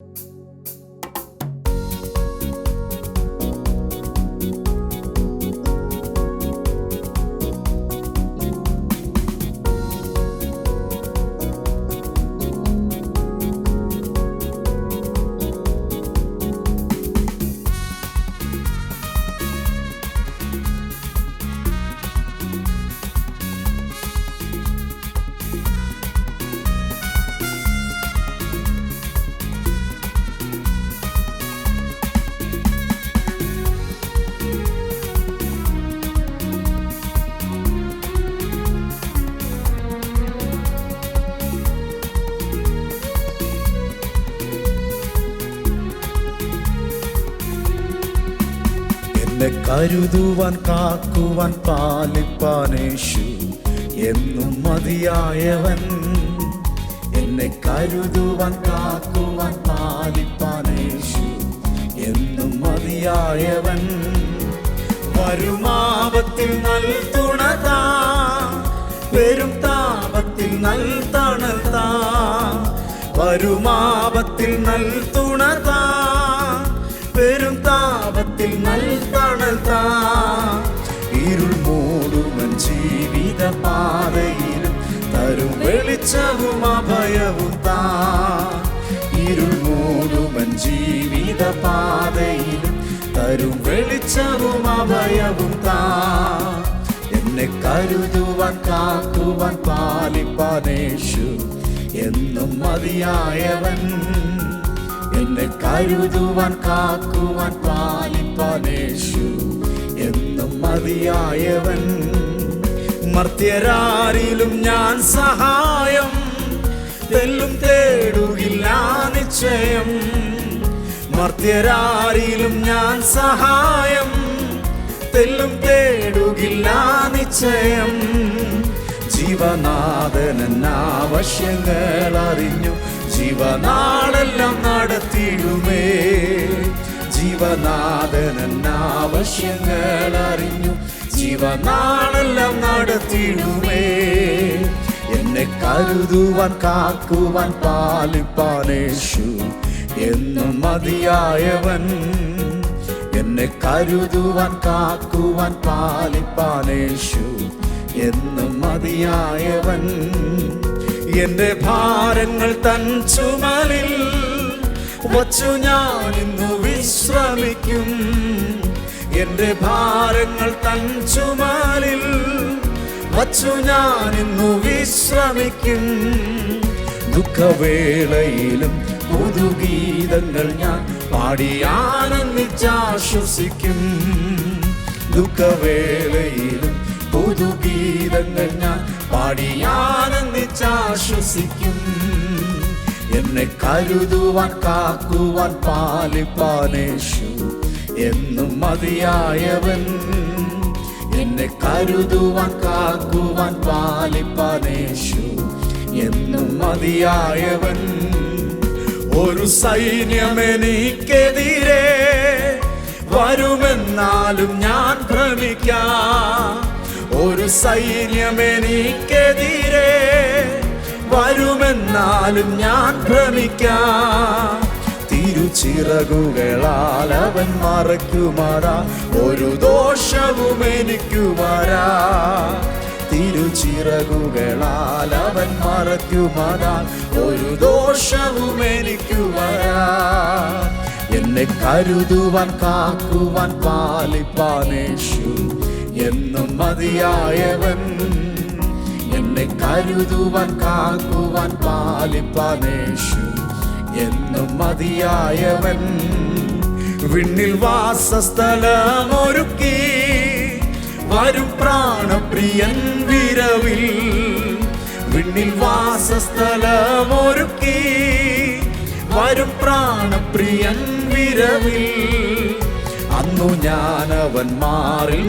you എന്നെ കരുതുവാൻ കാക്കുവാൻ പാലിപ്പാനേഷു എന്നും മതിയായവൻ. എന്നെ കരുതുവാൻ കാക്കുവാൻ പാലിപ്പാനേഷു എന്നും മതിയായവൻ. വരുമാപത്തിൽ നൽ തുണതാ. വരും താപത്തിൽ നൽ വരുമാപത്തിൽ നൽ തുണതാ. പെരും താപത്തിൽ നൽ തണൽത്താ. ഇരുൾ മൂടുമൻ ജീവിത പാതയിലും തരും വെളിച്ചവും അഭയവും താ. ഇരുൾ മൂടുമൻ ജീവിത പാതയിലും തരും വെളിച്ചവും അഭയവും താ. എന്നെ കരുതുവാൻ കാക്കുവാൻ പാലിപ്പാനേഷു എന്നും മതിയായവൻ. എന്നെ കരുതുവാൻ കാക്കുവാൻ പാലിപ്പാനേഷു എന്നും മതിയായവൻ. മർത്യരാരിലും ഞാൻ സഹായം. തെല്ലും തേടുകില്ല നിശ്ചയം. മർത്യരാരിലും ഞാൻ സഹായം. തെല്ലും തേടുകില്ല നിശ്ചയം. ജീവനാഥനൻ ആവശ്യങ്ങൾ അറിഞ്ഞു ജീവനാടെല്ലാം നടത്തിയിടുമേ. ജീവനാഥനാവശ്യങ്ങൾ അറിഞ്ഞു ജീവനാടെല്ലാം നടത്തിയിടുമേ. എന്നെ കരുതുവാൻ കാക്കുവാൻ പാലിപ്പാനേഷു എന്നും മതിയായവൻ. എന്നെ കരുതുവാൻ കാക്കുവാൻ പാലിപ്പാനേഷു എന്നും മതിയായവൻ. എന്റെ ഭാരങ്ങൾ തൻ ചുമലിൽ വച്ചു ഞാൻ ഇന്നു വിശ്രമിക്കും. എന്റെ ഭാരങ്ങൾ തൻ ചുമലിൽ വച്ചു ഞാൻ ഇന്നു വിശ്രമിക്കും. ദുഃഖവേളയിലും പുതുഗീതങ്ങൾ ഞാൻ പാടി ആനന്ദിച്ചാശ്വസിക്കും. ദുഃഖവേളയിലും ആനന്ദിച്ചാശ്വസിക്കും എന്നെ കരുതുവാൻ കാക്കുവാൻ പാലിപ്പാനേഷു എന്നും മതിയായവൻ. എന്നെ കരുതുവാൻ കാക്കുവാൻ പാലിപ്പാനേഷു എന്നും മതിയായവൻ. ഒരു സൈന്യമെനിക്കെതിരെ വരുമെന്നാലും ഞാൻ ഭ്രമിക്കാം. സൈന്യമെനിക്കെതിരെ വരുമെന്നാലും ഞാൻ ഭ്രമിക്കാം. തിരുച്ചിറകുകളാൽ അവൻ മറയ്ക്കുമാറാ ഒരു ദോഷവും എനിക്കു വരാ തിരുച്ചിറകുകളാൽ അവൻ മറയ്ക്കുമാറാ ഒരു ദോഷവും എനിക്കു വരാ എന്നെ കരുതുവാൻ കാക്കുവാൻ പാലിപ്പാനേഷു എന്നും മതിയായവൻ എന്നെ കരുതുവാൻ കാക്കുവാൻ പാലിപ്പാനേഷു എന്നും മതിയായവൻ വിണ്ണിൽ വാസസ്ഥലമൊരുക്കി വരും പ്രാണപ്രിയൻ വിരവിൽ വിണ്ണിൽ വാസസ്ഥലമൊരുക്കി വരും പ്രാണപ്രിയൻ വിരവിൽ അന്നു ഞാൻ അവൻ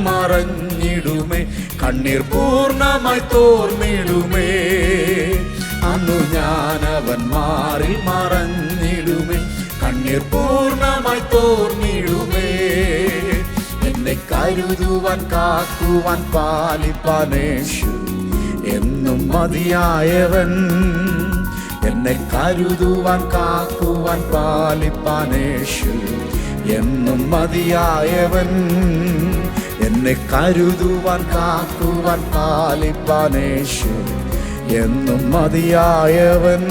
മറഞ്ഞിടുമേ കണ്ണീർ പൂർണമായി തോർന്നിടുമേ. അന്നു ഞാൻ അവൻ മറഞ്ഞിടുമേ കണ്ണീർ പൂർണമായി തോർന്നിടുമേ. എന്നെ കരുതുവാൻ കാക്കുവാൻ പാലിപ്പാനേഷു എന്നും മതിയായവൻ. എന്നെ കരുതുവാൻ കാക്കുവാൻ പാലിപ്പാനേഷു എന്നും മതിയായവൻ എന്നെ കരുതുവാൻ കാക്കുവാൻ പാലിപ്പാനേശു എന്നും മതിയായവൻ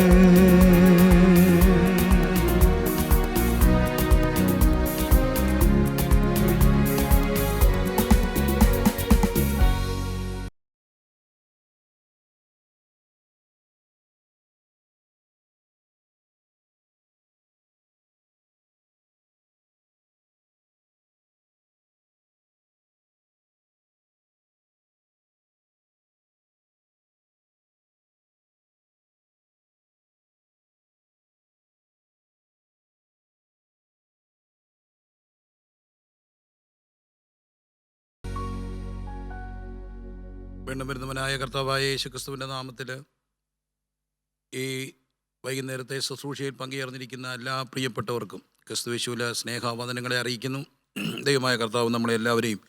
വീണ്ടും വരുന്നവനായ കർത്താവായ യേശുക്രിസ്തുവിന്റെ നാമത്തിൽ ഈ വൈകുന്നേരത്തെ ശുശ്രൂഷയിൽ പങ്കുചേർന്നിരിക്കുന്ന എല്ലാ പ്രിയപ്പെട്ടവർക്കും ക്രിസ്തുവേശുവിലെ സ്നേഹവന്ദനങ്ങളെ അറിയിക്കുന്നു. ദൈവമായ കർത്താവ് നമ്മളെ എല്ലാവരെയും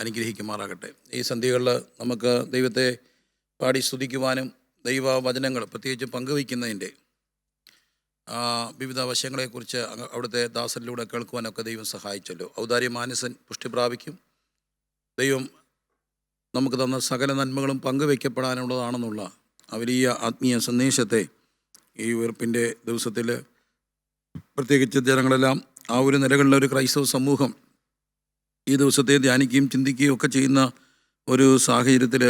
അനുഗ്രഹിക്കുമാറാകട്ടെ. ഈ സന്ധ്യകളിൽ നമുക്ക് ദൈവത്തെ പാടി സ്തുതിക്കുവാനും ദൈവവചനങ്ങൾ പ്രത്യേകിച്ച് പങ്കുവയ്ക്കുന്നതിന്റെ വിവിധ വശങ്ങളെക്കുറിച്ച് അവിടുത്തെ ദാസരിലൂടെ കേൾക്കുവാനൊക്കെ ദൈവം സഹായിച്ചല്ലോ. ഔദാര്യ മാനസൻ പുഷ്ടി പ്രാപിക്കും. ദൈവം നമുക്ക് തന്ന സകല നന്മകളും പങ്കുവയ്ക്കപ്പെടാനുള്ളതാണെന്നുള്ള ആ വലിയ ആത്മീയ സന്ദേശത്തെ ഈ ഉയർപ്പിന്റെ ദിവസത്തിൽ പ്രത്യേകിച്ച് ജനങ്ങളെല്ലാം ആ ഒരു നിലകളിലെ ഒരു ക്രൈസ്തവ സമൂഹം ഈ ദിവസത്തെ ധ്യാനിക്കുകയും ചിന്തിക്കുകയും ഒക്കെ ചെയ്യുന്ന ഒരു സാഹചര്യത്തിൽ